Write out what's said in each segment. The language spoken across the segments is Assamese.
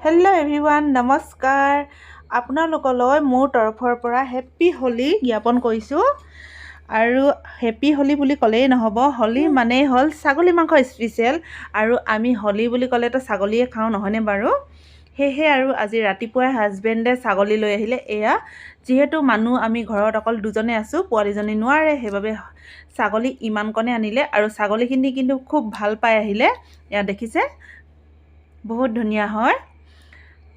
হেল্ল' এভৰিৱান নমস্কাৰ। আপোনালোকলৈ মোৰ তৰফৰ পৰা হেপ্পী হোলী জ্ঞাপন কৰিছোঁ। আৰু হেপ্পী হোলী বুলি ক'লেই নহ'ব হোলী মানেই হ'ল ছাগলী মাংস স্পেচিয়েল আৰু আমি হোলী বুলি ক'লেতো ছাগলীয়ে খাওঁ নহয়নে বাৰু? সেয়েহে আৰু আজি ৰাতিপুৱাই হাজবেণ্ডে ছাগলী লৈ আহিলে। এয়া যিহেতু মানুহ আমি ঘৰত অকল দুজনে আছোঁ পোৱালীজনী নোৱাৰে সেইবাবে ছাগলী ইমানকণে আনিলে। আৰু ছাগলীখিনি কিন্তু খুব ভাল পাই আহিলে। এয়া দেখিছে? বহুত ধুনীয়া হয়।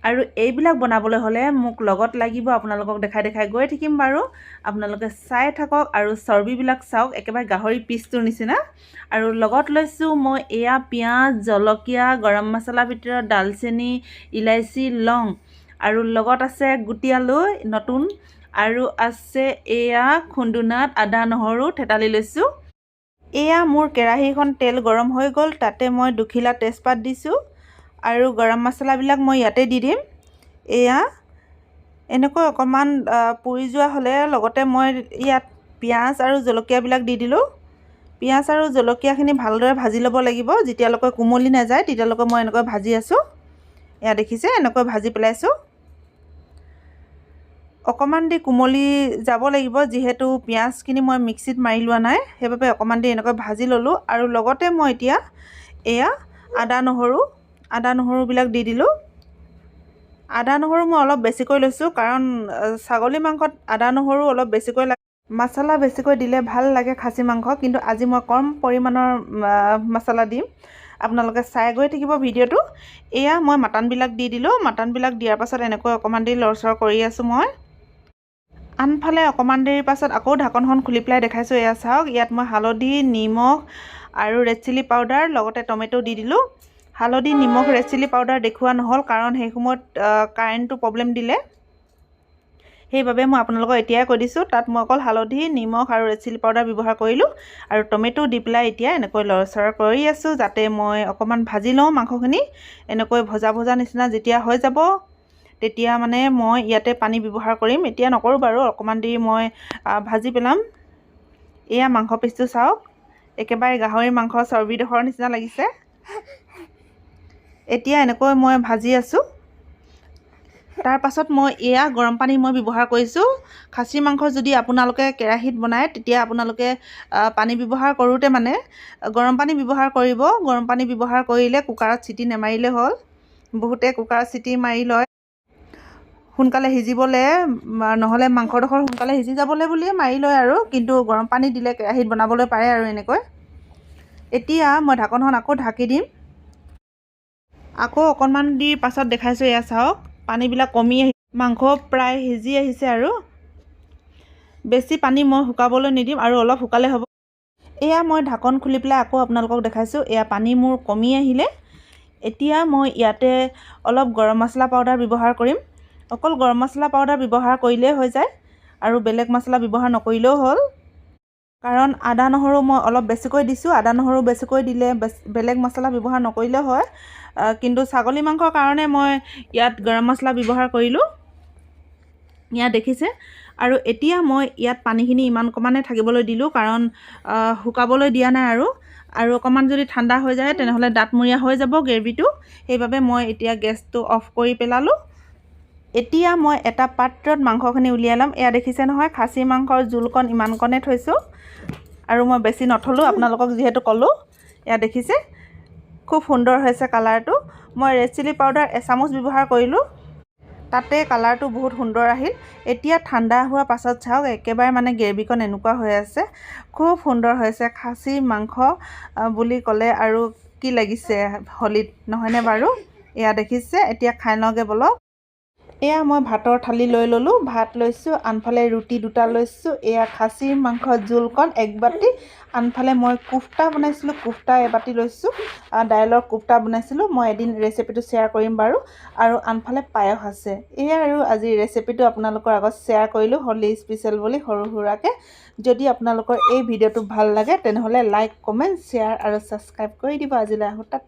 আৰু এইবিলাক বনাবলৈ হ'লে মোক লগত লাগিব আপোনালোকক দেখাই দেখাই গৈ থাকিম বাৰু। আপোনালোকে চাই থাকক আৰু চৰ্বিবিলাক চাওক একেবাৰে গাহৰি পিচটোৰ নিচিনা। আৰু লগত লৈছোঁ মই এয়া পিঁয়াজ জলকীয়া গৰম মছলাৰ ভিতৰত ডালচেনি ইলাইচি লং। আৰু লগত আছে গুটি আলু নতুন। আৰু আছে এয়া খুন্দুনাত আদা নহৰু থেতালি লৈছোঁ। এয়া মোৰ কেৰাহীখন তেল গৰম হৈ গ'ল তাতে মই দুখিলা তেজপাত দিছোঁ। আৰু গৰম মছলাবিলাক মই ইয়াতে দি দিম। এয়া এনেকৈ অকণমান পুৰি যোৱা হ'লে লগতে মই ইয়াত পিঁয়াজ আৰু জলকীয়াবিলাক দি দিলোঁ। পিঁয়াজ আৰু জলকীয়াখিনি ভালদৰে ভাজি ল'ব লাগিব। যেতিয়ালৈকে কোমলি নাযায় তেতিয়ালৈকে মই এনেকৈ ভাজি আছোঁ। এয়া দেখিছে এনেকৈ ভাজি পেলাইছোঁ। অকণমান দি কোমলি যাব লাগিব যিহেতু পিঁয়াজখিনি মই মিক্সিত মাৰি লোৱা নাই। সেইবাবে অকণমান দি এনেকৈ ভাজি ল'লোঁ। আৰু লগতে মই এতিয়া এয়া আদা নহৰু আদা নহৰুবিলাক দি দিলোঁ। আদা নহৰু মই অলপ বেছিকৈ লৈছোঁ কাৰণ ছাগলী মাংসত আদা নহৰু অলপ বেছিকৈ লাগে। মছলা বেছিকৈ দিলে ভাল লাগে খাচী মাংস কিন্তু আজি মই কম পৰিমাণৰ মছলা দিম। আপোনালোকে চাই গৈ থাকিব ভিডিঅ'টো। এয়া মই মাটনবিলাক দি দিলোঁ। মাটনবিলাক দিয়াৰ পাছত এনেকৈ অকণমান দেৰি লৰচৰ কৰি আছোঁ মই। আনফালে অকণমান দেৰিৰ পাছত আকৌ ঢাকনখন খুলি পেলাই দেখাইছোঁ। এয়া চাওক ইয়াত মই হালধি নিমখ আৰু ৰেড চিলি পাউডাৰ লগতে টমেট' দি দিলোঁ। হালধি নিমখ ৰেড চিলি পাউডাৰ দেখুওৱা নহ'ল কাৰণ সেই সময়ত কাৰেণ্টটো প্ৰব্লেম দিলে। সেইবাবে মই আপোনালোকক এতিয়াই কৈ দিছোঁ তাত মই অকল হালধি নিমখ আৰু ৰেড চিলি পাউডাৰ ব্যৱহাৰ কৰিলোঁ আৰু টমেট' দি পেলাই এতিয়া এনেকৈ লৰচৰ কৰি আছোঁ যাতে মই অকণমান ভাজি লওঁ মাংসখিনি। এনেকৈ ভজা ভজা নিচিনা যেতিয়া হৈ যাব তেতিয়া মানে মই ইয়াতে পানী ব্যৱহাৰ কৰিম। এতিয়া নকৰোঁ বাৰু অকণমান দেৰি মই ভাজি পেলাম। এয়া মাংস পিচটো চাওক একেবাৰে গাহৰি মাংস চৰ্বিডোখৰ নিচিনা লাগিছে। এতিয়া এনেকৈ মই ভাজি আছোঁ। তাৰপাছত মই এয়া গৰম পানী মই ব্যৱহাৰ কৰিছোঁ। খাচী মাংস যদি আপোনালোকে কেৰাহীত বনায় তেতিয়া আপোনালোকে পানী ব্যৱহাৰ কৰোঁতে মানে গৰম পানী ব্যৱহাৰ কৰিব। গৰম পানী ব্যৱহাৰ কৰিলে কুকাৰত চিটি নেমাৰিলে হ'ল। বহুতে কুকাৰত চিটি মাৰি লয়। সোনকালে সিজিবলৈ নহ'লে মাংসডোখৰ সোনকালে সিজি যাবলৈ বুলিয়ে মাৰি লয় আৰু কিন্তু গৰম পানী দিলে কেৰাহীত বনাবলৈ পাৰে আৰু এনেকৈ। এতিয়া মই ঢাকনখন আকৌ ঢাকি দিম। আকৌ অকণমান দেৰি পাছত দেখাইছোঁ এয়া চাওক। পানীবিলাক কমি আহি মাংস প্ৰায় সিজি আহিছে আৰু। বেছি পানী মই শুকাবলৈ নিদিম আৰু অলপ শুকালে হ'ব। এয়া মই ঢাকন খুলি পেলাই আকৌ আপোনালোকক দেখাইছোঁ। এয়া পানী মোৰ কমি আহিলে। এতিয়া মই ইয়াতে অলপ গৰম মছলা পাউডাৰ ব্যৱহাৰ কৰিম। অকল গৰম মছলা পাউডাৰ ব্যৱহাৰ কৰিলেই হৈ যায় আৰু বেলেগ মছলা ব্যৱহাৰ নকৰিলেও হ'ল। কাৰণ আদা নহৰু মই অলপ বেছিকৈ দিছোঁ। আদা নহৰু বেছিকৈ দিলে বেলেগ মছলা ব্যৱহাৰ নকৰিলেও হয়। কিন্তু ছাগলী মাংসৰ কাৰণে মই ইয়াত গৰম মছলা ব্যৱহাৰ কৰিলোঁ। ইয়াত দেখিছে? আৰু এতিয়া মই ইয়াত পানীখিনি ইমান অকণমানে থাকিবলৈ দিলোঁ কাৰণ শুকাবলৈ দিয়া নাই আৰু। আৰু অকণমান যদি ঠাণ্ডা হৈ যায় তেনেহ'লে দাঁতমূৰীয়া হৈ যাব গ্ৰেভিটো। সেইবাবে মই এতিয়া গেছটো অফ কৰি পেলালোঁ। এতিয়া মই এটা পাত্ৰত মাংসখিনি উলিয়াই ল'ম। এয়া দেখিছে নহয় খাচী মাংসৰ জোলকণ ইমানকণে থৈছোঁ। আৰু মই বেছি নথলোঁ আপোনালোকক যিহেতু ক'লোঁ এয়া দেখিছে। খুব সুন্দৰ হৈছে কালাৰটো। মই ৰেড চিলি পাউডাৰ এচামুচ ব্যৱহাৰ কৰিলোঁ। তাতে কালাৰটো বহুত সুন্দৰ আহিল। এতিয়া ঠাণ্ডা হোৱাৰ পাছত চাওক একেবাৰে মানে গ্ৰেভিকণ এনেকুৱা হৈ আছে। খুব সুন্দৰ হৈছে খাচী মাংস বুলি ক'লে আৰু কি লাগিছে হোলীত নহয়নে বাৰু? এয়া দেখিছে এতিয়া খাই লওঁগৈ ব'লক। এয়া মই ভাতৰ থালি লৈ ল'লোঁ ভাত লৈছোঁ আনফালে ৰুটি দুটা লৈছোঁ এয়া খাচীৰ মাংস জোলকণ এক বাতি আনফালে মই কোফটা বনাইছিলোঁ কোফটা এবাতি লৈছোঁ দাইলৰ কোফটা বনাইছিলোঁ মই এদিন ৰেচিপিটো শ্বেয়াৰ কৰিম বাৰু আৰু আনফালে পায়স আছে। এয়া আৰু আজি ৰেচিপিটো আপোনালোকৰ আগত শ্বেয়াৰ কৰিলোঁ হোলী স্পেচিয়েল বুলি সৰু সুৰাকৈ। যদি আপোনালোকৰ এই ভিডিঅ'টো ভাল লাগে তেনেহ'লে লাইক কমেণ্ট শ্বেয়াৰ আৰু ছাবস্ক্ৰাইব কৰি দিব আজিলৈ আহোঁ তাত